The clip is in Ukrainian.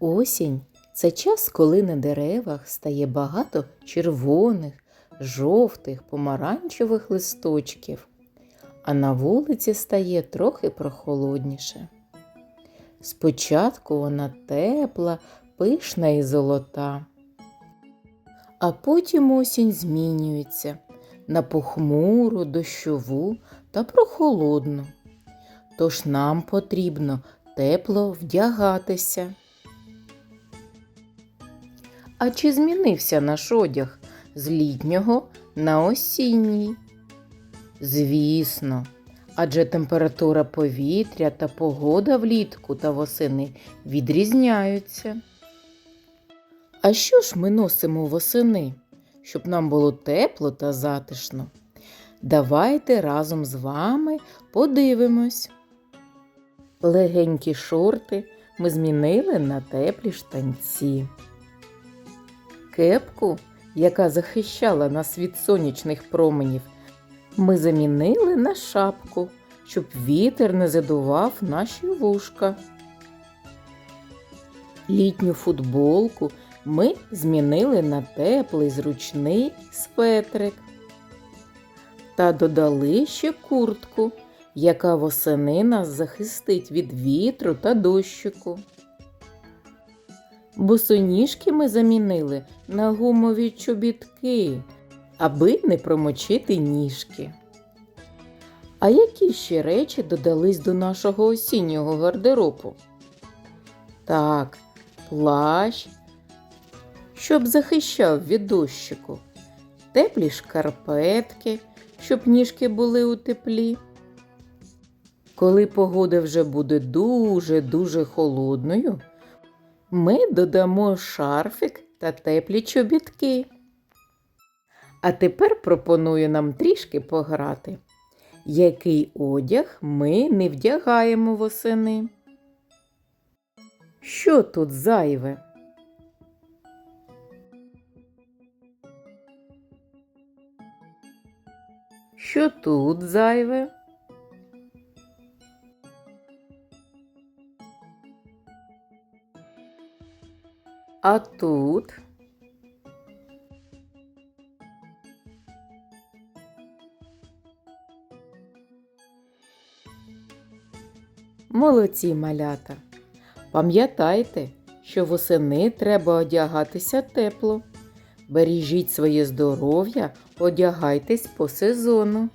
Осінь це час, коли на деревах стає багато червоних, жовтих, помаранчевих листочків, а на вулиці стає трохи прохолодніше. Спочатку вона тепла, пишна і золота. А потім осінь змінюється на похмуру, дощову та прохолодну. Тож нам потрібно тепло вдягатися. А чи змінився наш одяг з літнього на осінній? Звісно, адже температура повітря та погода влітку та восени відрізняються. А що ж ми носимо восени, щоб нам було тепло та затишно? Давайте разом з вами подивимось. Легенькі шорти ми змінили на теплі штанці. Кепку, яка захищала нас від сонячних променів, ми замінили на шапку, щоб вітер не задував наші вушка. Літню футболку ми змінили на теплий зручний светрик та додали ще куртку, яка восени нас захистить від вітру та дощику. Босоніжки ми замінили на гумові чобітки, аби не промочити ніжки. А які ще речі додались до нашого осіннього гардеробу? Так, плащ, щоб захищав від дощику, теплі шкарпетки, щоб ніжки були у теплі. Коли погода вже буде дуже-дуже холодною, ми додамо шарфик та теплі чобітки. А тепер пропоную нам трішки пограти. Який одяг ми не вдягаємо восени? Що тут зайве? Що тут зайве? А тут? Молодці малята. Пам'ятайте, що восени треба одягатися тепло. Бережіть своє здоров'я, одягайтесь по сезону.